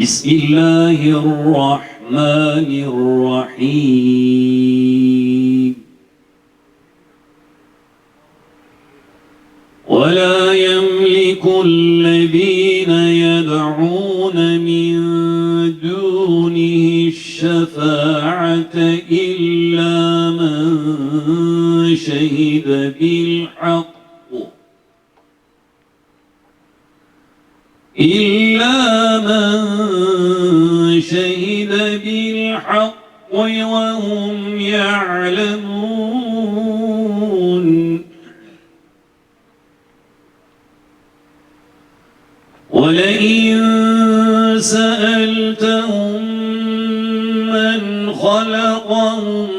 بسم الله الرحمن الرحيم. ولا يملك الذين يدعون من دونه الشفاعة إلا من شهد بالحق. وهم يعلمون. ولئن سألتهم من خلقهم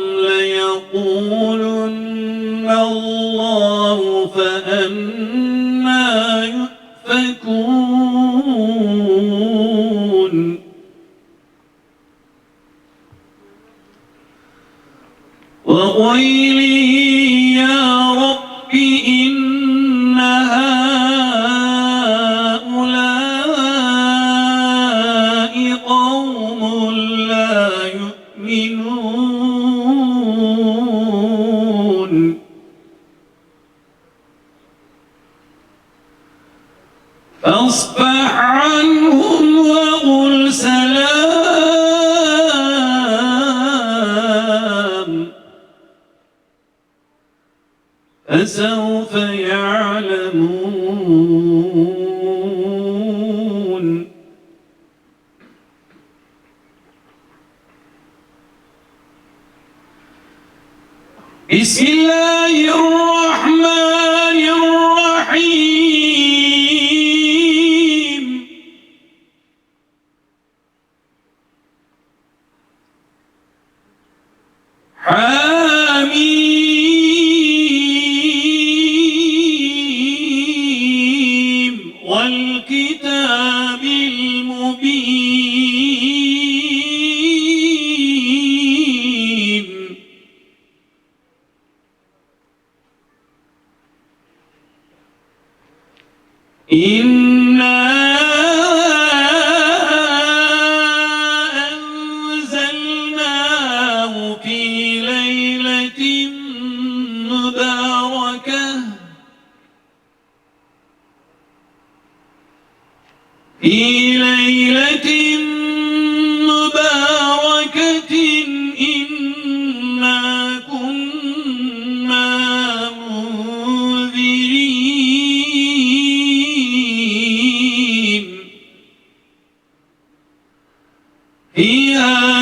عنهم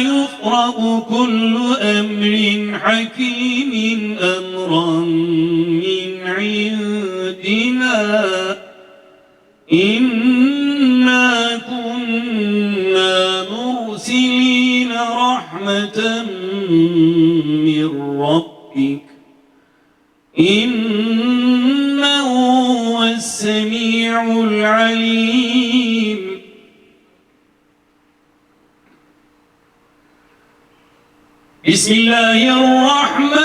يفرق كل أمر حكيم أمرا. بسم الله الرحمن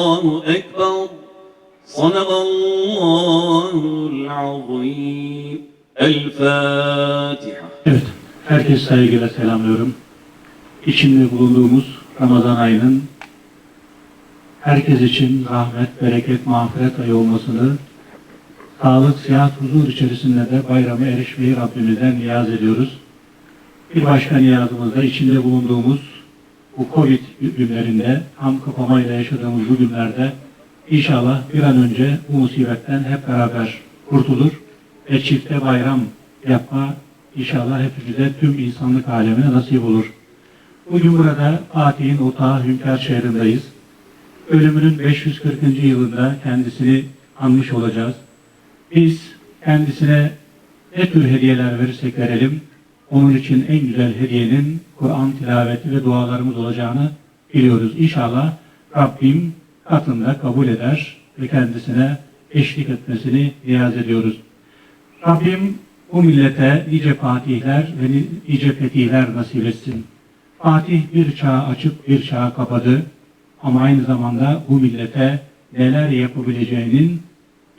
صدق الله العظيم الفاتحة Evet, herkes saygıyla selamlıyorum. İçinde bulunduğumuz Ramazan ayının herkes için rahmet, bereket, mağfiret ayı olmasını, sağlık, sıhhat, huzur içerisinde de bayrama erişmeyi Rabbimizden niyaz ediyoruz. Bir başka niyazımız da içinde bulunduğumuz bu Covid günlerinde, tam kapamayla yaşadığımız bu günlerde inşallah bir an önce bu musibetten hep beraber kurtulur ve çifte bayram yapma inşallah hepimize tüm insanlık alemine nasip olur. Bugün burada Fatih'in otağı Hünkar şehrindeyiz. Ölümünün 540. yılında kendisini anmış olacağız. Biz kendisine ne tür hediyeler verirsek verelim, onun için en güzel hediyenin Kur'an tilaveti ve dualarımız olacağını biliyoruz. İnşallah Rabbim katında kabul eder ve kendisine eşlik etmesini niyaz ediyoruz. Rabbim bu millete nice fatihler ve ni- nice fetihler nasip etsin. Fatih bir çağ açıp bir çağ kapadı ama aynı zamanda bu millete neler yapabileceğinin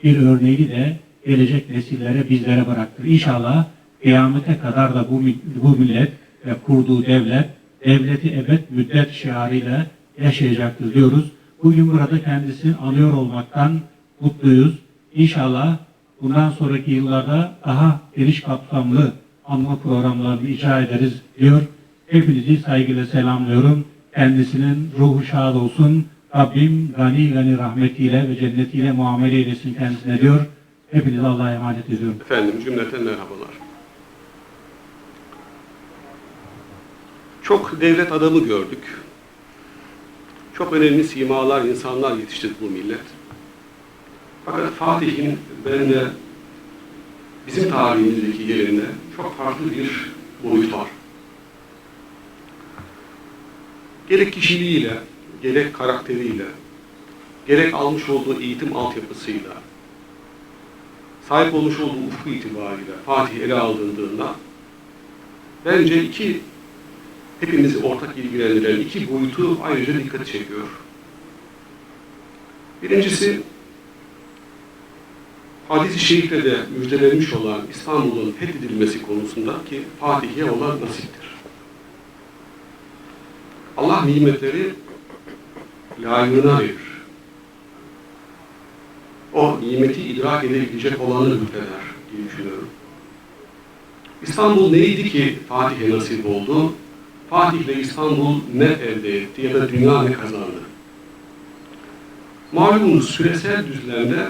bir örneği de gelecek nesillere bizlere bıraktı. İnşallah kıyamete kadar da bu, bu millet ve kurduğu devlet, devleti ebed müddet şiarıyla yaşayacaktır diyoruz. Bugün burada kendisini anıyor olmaktan mutluyuz. İnşallah bundan sonraki yıllarda daha geniş kapsamlı anma programlarını icra ederiz diyor. Hepinizi saygıyla selamlıyorum. Kendisinin ruhu şad olsun. Rabbim gani gani rahmetiyle ve cennetiyle muamele eylesin kendisine diyor. Hepinize Allah'a emanet ediyorum. Efendim cümleten merhabalar. Çok devlet adamı gördük. Çok önemli simalar, insanlar yetiştirdi bu millet. Fakat Fatih'in ben de bizim tarihimizdeki yerinde çok farklı bir boyut var. Gerek kişiliğiyle, gerek karakteriyle, gerek almış olduğu eğitim altyapısıyla, sahip olmuş olduğu ufku itibariyle Fatih ele alındığında bence iki hepimizi ortak ilgilendiren iki boyutu ayrıca dikkat çekiyor. Birincisi hadis-i şerifle de müjdelenmiş olan İstanbul'un fethedilmesi konusunda ki Fatih'e olan nasiptir. Allah nimetleri layığına verir. O nimeti idrak edebilecek olanı lütfeder diye düşünüyorum. İstanbul neydi ki Fatih'e nasip oldu? Fatih'le İstanbul ne elde etti ya da dünya ne kazandı? Malumunuz süresel düzlemde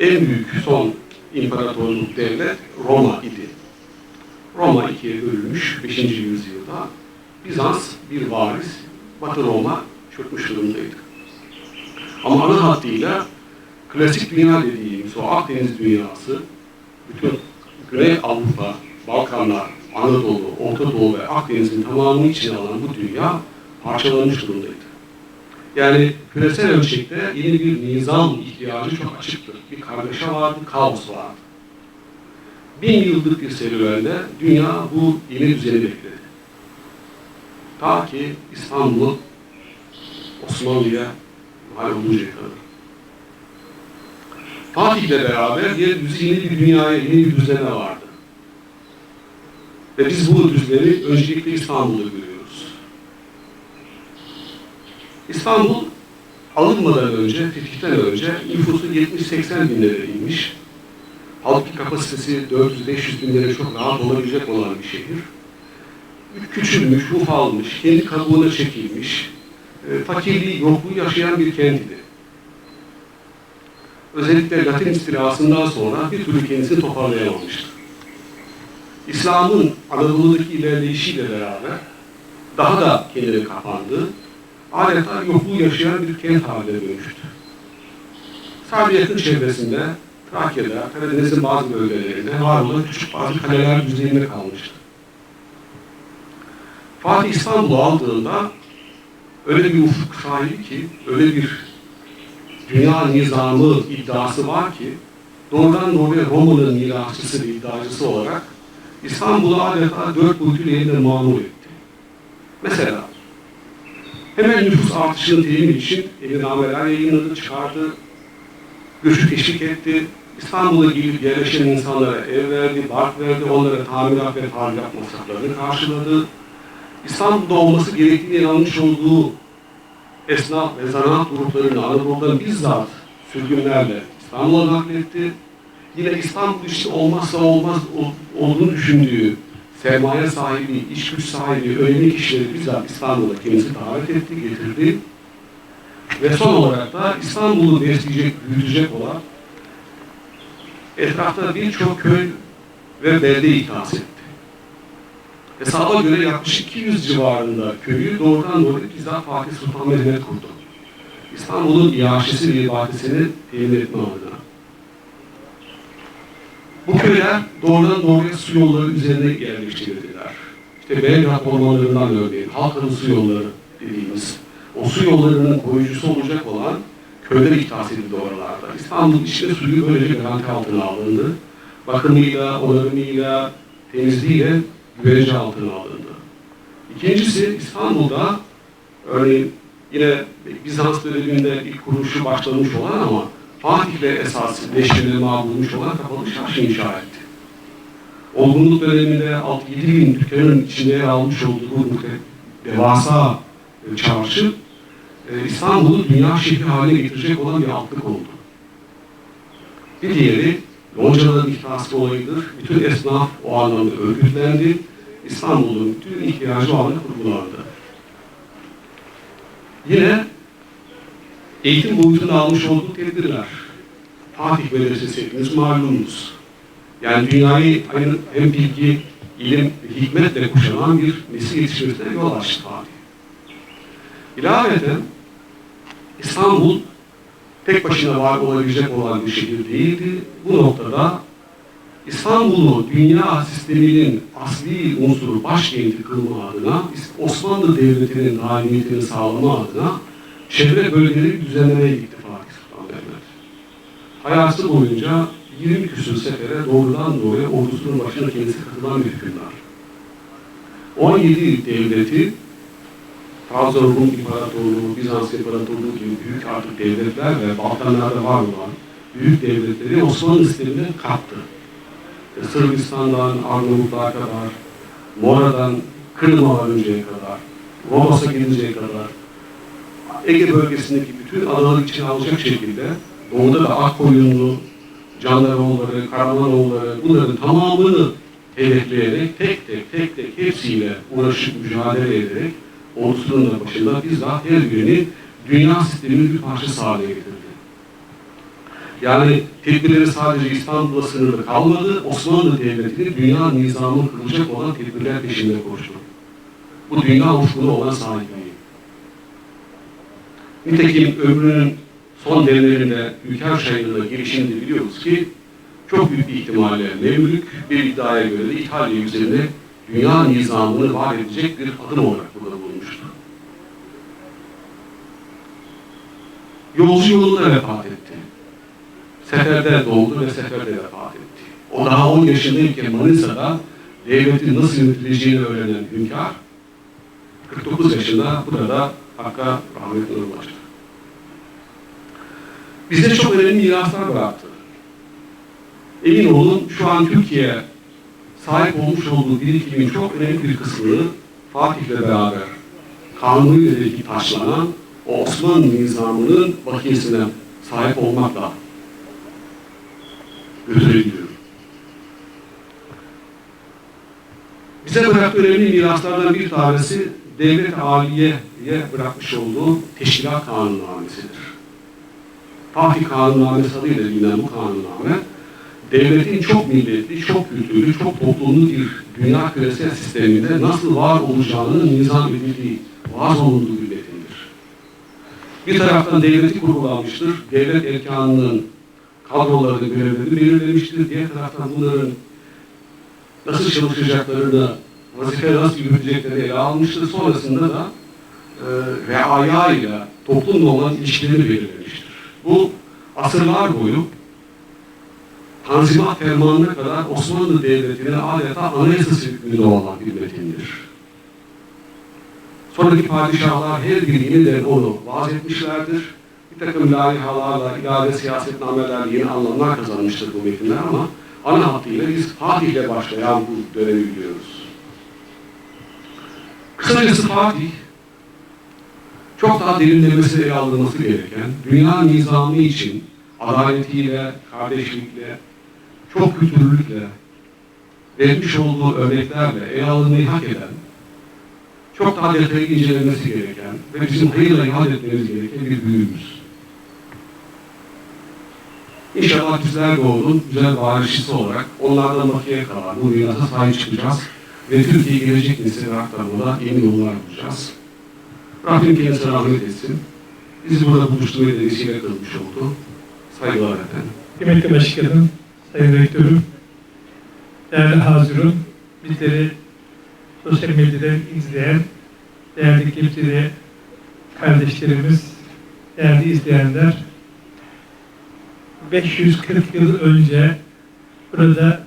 en büyük son imparatorluk devlet Roma idi. Roma ikiye bölünmüş 5. yüzyılda. Bizans bir varis, Batı Roma çökmüş durumdaydı. Ama ana hattıyla klasik dünya dediğimiz o Akdeniz dünyası, bütün Güney Avrupa, Balkanlar, Anadolu, Orta Doğu ve Akdeniz'in tamamını içine alan bu dünya parçalanmış durumdaydı. Yani küresel ölçekte yeni bir nizam ihtiyacı çok açıktı. Bir kargaşa vardı, kaos vardı. Bin yıllık bir serüvende dünya bu yeni düzeni bekledi. Ta ki İstanbul Osmanlı'ya mal oluncaya kadar. Fatih'le beraber yeni bir dünyaya, yeni bir düzene vardı. Ve biz bu düzeni öncelikle İstanbul'da görüyoruz. İstanbul alınmadan önce, fetihten önce nüfusu 70-80 binlere inmiş. Halk kapasitesi 400-500 binlere çok rahat olabilecek olan bir şehir. Küçülmüş, ufalmış, kendi kabuğuna çekilmiş, e, fakirliği, yokluğu yaşayan bir kentiydi. Özellikle Latin istilasından sonra bir türlü kendisini toparlayamamıştı. İslam'ın Anadolu'daki ilerleyişiyle beraber daha da kendine kapandı, adeta yokluğu yaşayan bir kent haline dönüştü. Sadece yakın çevresinde, Trakya'da, Karadeniz'in bazı bölgelerinde var olan küçük bazı kaleler düzeyinde kalmıştı. Fatih İstanbul'u aldığında öyle bir ufuk sahibi ki, öyle bir dünya nizamı iddiası var ki, doğrudan doğruya Roma'nın mirasçısı ve iddiacısı olarak İstanbul'u adeta dört boyutuyla yeniden mamur etti. Mesela hemen nüfus artışının temin için emirnameler yayınladı, çıkardı. göçü teşvik etti. İstanbul'a gelip yerleşen insanlara ev verdi, bark verdi, onlara tamirat ve tadilat masraflarını karşıladı. İstanbul'da olması gerektiğini inanmış olduğu esnaf ve zanaat gruplarını Anadolu'dan bizzat sürgünlerle İstanbul'a nakletti. Yine İstanbul işte olmazsa olmaz ol- olduğunu düşündüğü sermaye sahibi, iş güç sahibi, önemli kişileri bizzat İstanbul'a kendisi davet etti, getirdi. Ve son olarak da İstanbul'u besleyecek, büyütecek olan etrafta birçok köy ve belde ihdas etti. Hesaba göre yaklaşık 200 civarında köyü doğrudan doğruya bizzat Fatih Sultan Mehmet kurdu. İstanbul'un iaşesi ve ibadetini temin etme. Bu köyler doğrudan doğruya su yolları üzerine yerleştirildiler. İşte Belgrad ormanlarından örneğin halkalı su yolları dediğimiz o su yollarının koruyucusu olacak olan köyler ihdas edildi oralarda. İstanbul içinde suyu böylece garanti altına alındı. Bakımıyla, onarımıyla, temizliğiyle güvence altına alındı. İkincisi İstanbul'da örneğin yine Bizans döneminde ilk kuruluşu başlamış olan ama Fatih'le esas leşkine bulmuş olan kapalı çarşı inşa etti. Olgunluk döneminde 6-7 bin dükkanın içinde yer almış olduğu devasa çarşı e, İstanbul'u dünya şehri haline getirecek olan bir altlık oldu. Bir diğeri Loncaların ihtiyası olayıdır. Bütün esnaf o anlamda örgütlendi. İstanbul'un bütün ihtiyacı o anda. Yine eğitim boyutunda almış olduğu tedbirler. Fatih Medresesi hepiniz malumunuz. Yani dünyayı hem bilgi, ilim hikmetle kuşanan bir nesil yetişmesine yol açtı Fatih. İlaveten İstanbul tek başına var olabilecek olan bir şehir değildi. Bu noktada İstanbul'u dünya sisteminin asli unsuru başkenti kılma adına, Osmanlı Devleti'nin hakimiyetini sağlama adına çevre bölgeleri düzenlemeye gitti Fatih Sultan. Hayatı boyunca 20 küsur sefere doğrudan doğruya ordusunun başına kendisi katılan bir hükümdar. 17 devleti Trabzon Rum İmparatorluğu, Bizans İmparatorluğu gibi büyük artık devletler ve Balkanlarda var olan büyük devletleri Osmanlı sistemine kattı. E, Sırbistan'dan Arnavutluğa kadar, Mora'dan Kırım'a varıncaya kadar, Rodos'a gidinceye kadar, Ege bölgesindeki bütün adaları içine alacak şekilde doğuda da Akkoyunlu, Candaroğulları, Karamanoğulları bunların tamamını hedefleyerek tek tek tek tek hepsiyle uğraşıp mücadele ederek ordusunun da başında bizzat her birini dünya sisteminin bir parçası haline getirdi. Yani tedbirleri sadece İstanbul'a sınırlı kalmadı, Osmanlı Devleti'ni dünya nizamı kılacak olan tedbirler peşinde koştu. Bu dünya ufkuna olan sahipliği. Nitekim ömrünün son demlerinde Ülker Şahin'in girişinde biliyoruz ki çok büyük bir ihtimalle Memlük bir iddiaya göre de İtalya üzerine dünya nizamını var edecek bir adım olarak burada bulunmuştur. Yolcu yolunda vefat etti. Seferde doğdu ve seferde vefat etti. O daha 10 yaşındayken Manisa'da devletin nasıl yönetileceğini öğrenen hünkâr, 49 yaşında burada Hakk'a rahmetine ulaştı. Bize çok önemli miraslar bıraktı. Emin olun şu an Türkiye sahip olmuş olduğu birikimin çok önemli bir kısmını Fatih'le beraber ilgili taşlanan o Osmanlı nizamının bakiyesine sahip olmakla götürebiliyor. Bize bıraktığı önemli miraslardan bir tanesi devlet aliyeye bırakmış olduğu teşkilat kanunnamesidir. Fatih Kanunnamesi adıyla bilinen bu kanunname, devletin çok milletli, çok kültürlü, çok toplumlu bir dünya küresel sisteminde nasıl var olacağının nizam edildiği, vaaz olunduğu bir metindir. Bir taraftan devleti kurgulanmıştır, devlet erkanının kadrolarını, görevlerini belirlemiştir. Diğer taraftan bunların nasıl çalışacaklarını, vazife nasıl yürüteceklerini ele almıştır. Sonrasında da e, reaya ile toplumla olan ilişkilerini belirlemiştir. Bu asırlar boyu Tanzimat Fermanı'na kadar Osmanlı Devleti'ne adeta anayasası hükmünde olan bir metindir. Sonraki padişahlar her biri yeniden onu vaaz etmişlerdir. Bir takım laihalarla, ilave siyasetnamelerle yeni anlamlar kazanmıştır bu metinler ama ana hattıyla biz Fatih'le başlayan bu dönemi biliyoruz. Kısacası Fatih, çok daha derinlemesi ele alınması gereken, dünya nizamı için adaletiyle, kardeşlikle, çok kültürlülükle, vermiş olduğu örneklerle ele alınmayı hak eden, çok daha detaylı incelenmesi gereken ve bizim hayırla ihal etmemiz gereken bir büyüğümüz. İnşallah de onun güzel varişçisi olarak onlardan bakiye kalan bu mirasa sahip çıkacağız ve Türkiye gelecek nesillere aktarmada yeni yollar bulacağız. Rabbim kendisine rahmet etsin. Bizi burada buluşturmaya da vesile kılmış oldu. Saygılar efendim. Kıymetli Başkanım, Sayın Rektörüm, değerli hazırın, bizleri sosyal medyadan izleyen değerli Gebze'de kardeşlerimiz, değerli izleyenler, 540 yıl önce burada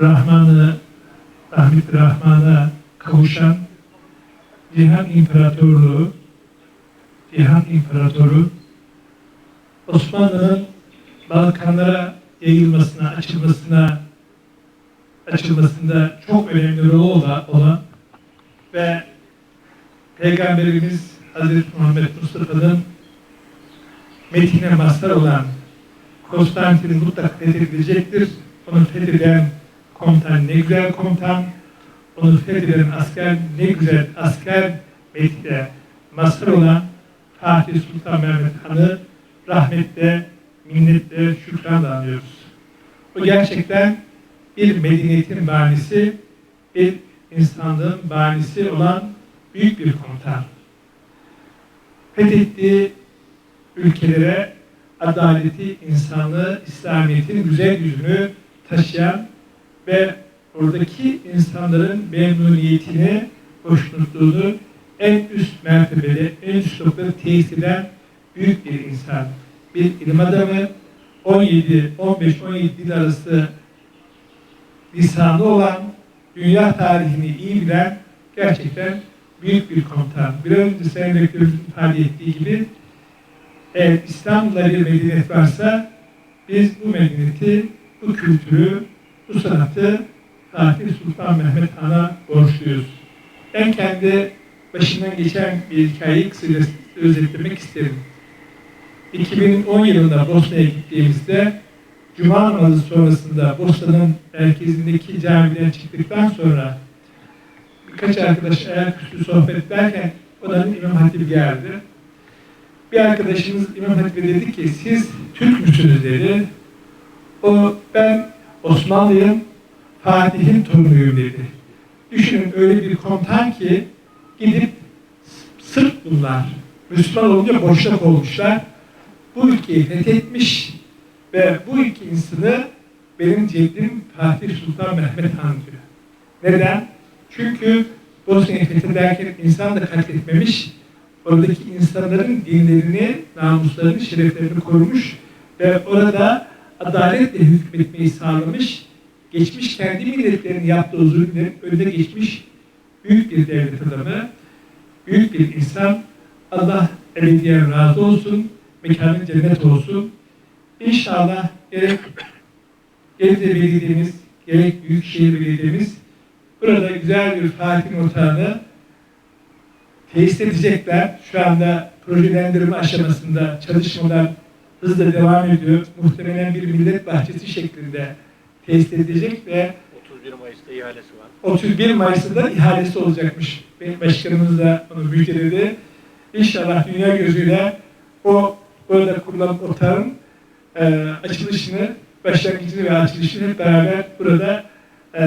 Rahman'ı, Rahmet Rahman'a kavuşan Cihan İmparatorluğu, Cihan İmparatoru Osmanlı'nın Balkanlara yayılmasına, açılmasına açılmasında çok önemli rol olan, ve Peygamberimiz Hazreti Muhammed Mustafa'nın metine mazhar olan Konstantin'i mutlaka fethedilecektir. Onu fetheden komutan ne güzel komutan, onu fetheden asker ne güzel asker metine mazhar olan Fatih Sultan Mehmet Han'ı rahmetle, minnetle, şükranla anıyoruz. O gerçekten bir medeniyetin banisi, bir insanlığın banisi olan büyük bir komutan. Fethettiği ülkelere adaleti, insanlığı, İslamiyet'in güzel yüzünü taşıyan ve oradaki insanların memnuniyetini, hoşnutluğunu en üst mertebede, en üst noktada tesis eden büyük bir insan. Bir ilim adamı, 17, 15, 17 dil arası lisanı olan, dünya tarihini iyi bilen gerçekten büyük bir komutan. Bir önce Sayın Rektörümüzün ifade ettiği gibi eğer İstanbul'da bir medeniyet varsa biz bu medeniyeti, bu kültürü, bu sanatı Fatih Sultan Mehmet Han'a borçluyuz. Ben kendi başından geçen bir hikayeyi kısaca özetlemek isterim. 2010 yılında Bosna'ya gittiğimizde Cuma namazı sonrasında Bosna'nın merkezindeki camiden çıktıktan sonra birkaç arkadaş ayaküstü sohbet ederken odanın İmam Hatip geldi. Bir arkadaşımız İmam Hatip'e dedi ki siz Türk müsünüz dedi. O ben Osmanlıyım, Fatih'in torunuyum dedi. Düşünün öyle bir komutan ki gidip Sırp bunlar. Müslüman olunca boşnak olmuşlar. Bu ülkeyi fethetmiş ve bu ülke insanı benim ceddim Fatih Sultan Mehmet Han diyor. Neden? Çünkü Bosna'yı fethederken insan da katletmemiş, oradaki insanların dinlerini, namuslarını, şereflerini korumuş ve orada adaletle hükmetmeyi sağlamış, geçmiş kendi milletlerinin yaptığı zulümlerin önüne geçmiş büyük bir devlet adamı, büyük bir insan. Allah ebediyen razı olsun, mekanı cennet olsun. İnşallah gerek Gebze Belediye'miz, gerek Büyükşehir Belediye'miz burada güzel bir Fatih Otağı'nı tesis edecekler. Şu anda projelendirme aşamasında çalışmalar hızla devam ediyor. Muhtemelen bir millet bahçesi şeklinde tesis edilecek ve 31 Mayıs'ta ihalesi var. 31 Mayıs'ta ihalesi olacakmış. Benim başkanımız da onu müjdeledi. İnşallah dünya gözüyle o burada kurulan otağın e, açılışını, başlangıcını ve açılışını hep beraber burada e,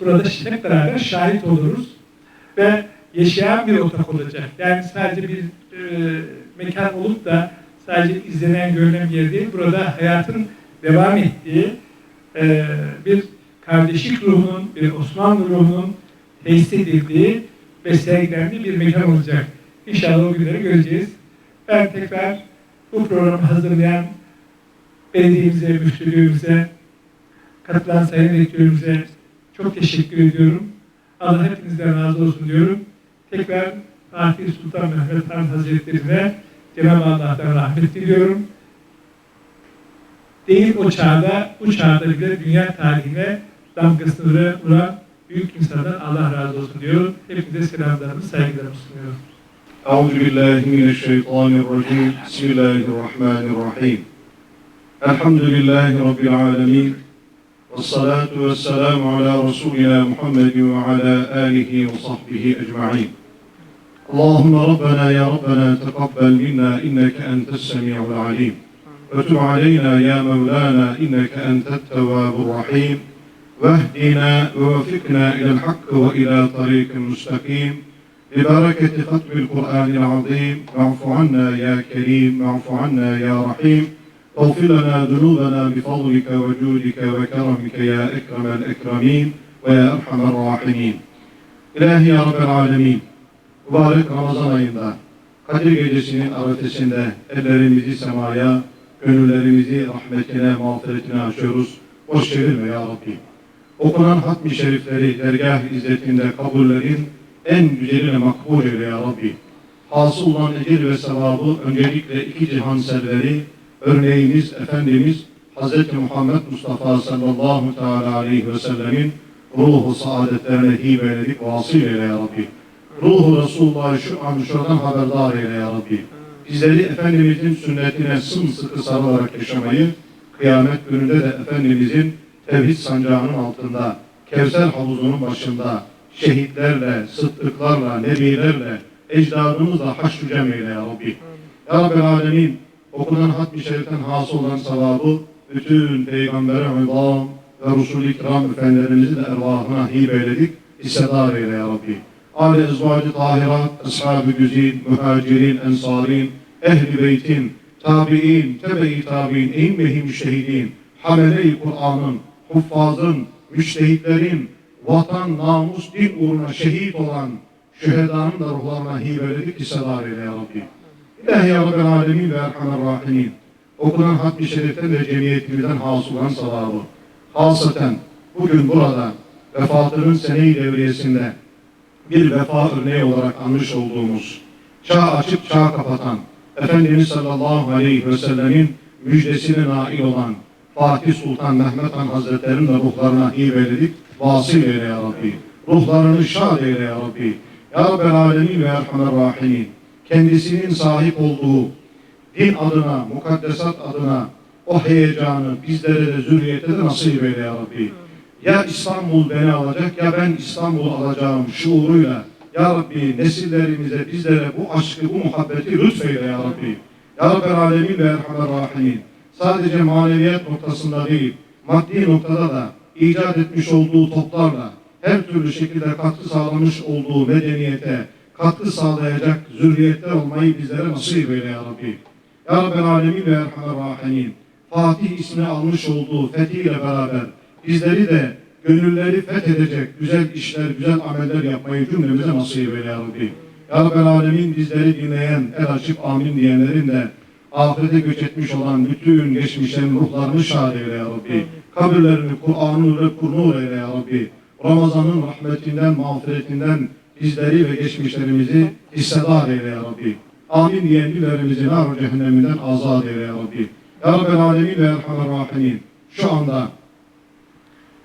burada hep beraber şahit oluruz. Ve yaşayan bir otak olacak. Yani sadece bir e, mekan olup da sadece izlenen, görülen bir yer değil. Burada hayatın devam ettiği e, bir kardeşlik ruhunun, bir Osmanlı ruhunun tesis edildiği ve sergilendiği bir mekan olacak. İnşallah o günleri göreceğiz. Ben tekrar bu programı hazırlayan belediyemize, müftülüğümüze, katılan sayın rektörümüze çok teşekkür ediyorum. Allah hepinizden razı olsun diyorum. Tekrar Fatih Sultan Mehmet Han Hazretlerine Cenab-ı Allah'tan rahmet diliyorum Değil o çağda, bu çağda bile dünya tarihine damgasını vuran büyük insanlar Allah razı olsun diyorum. Hepinize selamlarımı, saygılarımı sunuyorum. أعوذ بالله من الشيطان الرجيم بسم الله الرحمن الرحيم الحمد لله رب العالمين والصلاة والسلام على رسولنا محمد وعلى آله وصحبه أجمعين اللهم ربنا يا ربنا تقبل منا إنك أنت السميع العليم وتب علينا يا مولانا إنك أنت التواب الرحيم واهدنا ووفقنا إلى الحق وإلى طريق مستقيم ببركة ختم القرآن العظيم واعف عنا يا كريم واعف عنا يا رحيم واغفر لنا ذنوبنا بفضلك وجودك وكرمك يا أكرم الأكرمين ويا أرحم الراحمين İlahi ya Rabbel Alemin, mübarek Ramazan ayında, Kadir Gecesi'nin arefesinde ellerimizi semaya, gönüllerimizi rahmetine, mağfiretine açıyoruz. Boş çevirme ya Rabbi. Okunan hatmi şerifleri dergah izzetinde kabullerin en güzeline makbul eyle ya Rabbi. Hasıl olan ecir ve sevabı öncelikle iki cihan serveri, örneğimiz Efendimiz Hz. Muhammed Mustafa sallallahu teala aleyhi ve sellemin ruhu saadetlerine hibe eyledik, vasıl eyle ya Rabbi. Ruhu Resulullah'ı şu an şuradan haberdar eyle ya Rabbi. Bizleri Efendimizin sünnetine sımsıkı sarılarak yaşamayı, kıyamet gününde de Efendimizin tevhid sancağının altında, Kevser havuzunun başında, şehitlerle, sıddıklarla, nebilerle, ecdadımızla haşr cem eyle ya Rabbi. Ya Rabbel Alemin, okunan hatmi şeriften hasıl olan sevabı, bütün Peygamber-i Azam ve Resul-i Kiram efendilerimizin de ervahına hibe eyledik, hissedar eyle ya Rabbi. Ali ezvacı tahirat, ashab-ı güzin, muhacirin, ensarin, ehli beytin, tabi'in, tebe-i tabi'in, eyyim müştehidin, hamele-i Kur'an'ın, huffazın, müştehitlerin, vatan, namus, din uğruna şehit olan şühedanın da ruhlarına hibeledik, hissedar eyle ya Rabbi. İlahi ya Rabbel Alemin ve Erhamer Rahimin. Okunan hatmi şeriften ve cemiyetimizden hasıl olan sevabı. Hasaten bugün burada vefatının sene-i devriyesinde bir vefa örneği olarak anmış olduğumuz, çağ açıp çağ kapatan, Efendimiz sallallahu aleyhi ve sellemin müjdesine nail olan Fatih Sultan Mehmet Han Hazretleri'nin de ruhlarına hibeledik, vasıl eyle ya Rabbi. Ruhlarını şad eyle ya Rabbi. Ya Rabbel Alemin ve Erhamer Rahimin. Kendisinin sahip olduğu din adına, mukaddesat adına o heyecanı bizlere de zürriyete de nasip eyle ya Rabbi. Ya İstanbul beni alacak ya ben İstanbul'u alacağım şuuruyla Ya Rabbi nesillerimize bizlere bu aşkı, bu muhabbeti lütfeyle Ya Rabbi. Ya Rabbel Alemin ve Erhamer Rahimin. Sadece maneviyat noktasında değil, maddi noktada da icat etmiş olduğu toplarla her türlü şekilde katkı sağlamış olduğu medeniyete katkı sağlayacak zürriyetler olmayı bizlere nasip eyle Ya Rabbi. Ya Rabbel Alemin ve Erhamer Rahimin. Fatih ismini almış olduğu fethiyle beraber bizleri de gönülleri fethedecek güzel işler, güzel ameller yapmayı cümlemize nasip eyle ya Rabbi. Ya Rabbel Alemin bizleri dinleyen, el açıp amin diyenlerin de ahirete göç etmiş olan bütün geçmişlerin ruhlarını şad eyle ya Rabbi. Kabirlerini Kur'an'ı ve Kur'an'ı eyle ya Rabbi. Ramazan'ın rahmetinden, mağfiretinden bizleri ve geçmişlerimizi hissedar eyle ya Rabbi. Amin diyen dillerimizi nar cehenneminden azat eyle ya Rabbi. Ya Rabbel Alemin ve Erhamer Rahimin. Şu anda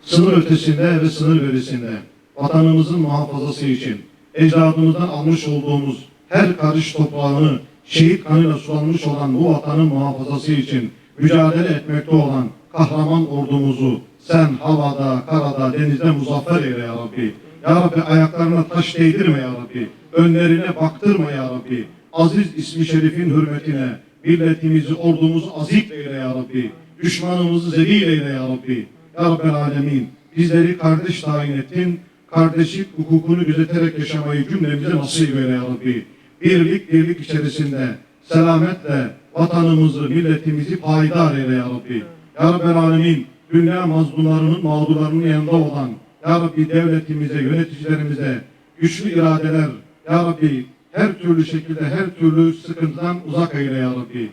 sınır ötesinde ve sınır verisinde vatanımızın muhafazası için ecdadımızdan almış olduğumuz her karış toprağını şehit kanıyla sulanmış olan bu vatanın muhafazası için mücadele etmekte olan kahraman ordumuzu sen havada, karada, denizde muzaffer eyle ya Rabbi. Ya Rabbi ayaklarına taş değdirme ya Rabbi. Önlerine baktırma ya Rabbi. Aziz ismi şerifin hürmetine milletimizi, ordumuzu azik eyle ya Rabbi. Düşmanımızı zelil eyle ya Rabbi. Rabbel Alemin bizleri kardeş tayin ettin. Kardeşlik hukukunu gözeterek yaşamayı cümlemize nasip eyle ya Rabbi. Birlik birlik içerisinde selametle vatanımızı, milletimizi payidar eyle ya Rabbi. Ya Rabbel Alemin dünya mazlumlarının, mağdurlarının yanında olan Ya Rabbi devletimize, yöneticilerimize güçlü iradeler, Ya Rabbi her türlü şekilde, her türlü sıkıntıdan uzak eyle Ya Rabbi.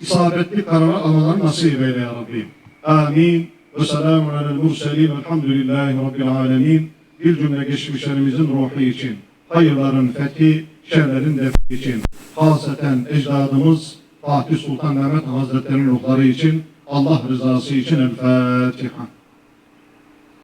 İsabetli kararlar almalarını nasip eyle Ya Rabbi. Amin. Ve selamun alel murselin. Elhamdülillahi Rabbil alemin. Bir cümle geçmişlerimizin ruhu için hayırların fethi, şerlerin defi için, haseten ecdadımız Fatih Sultan Mehmet Hazretleri'nin ruhları için, Allah rızası için El Fatiha.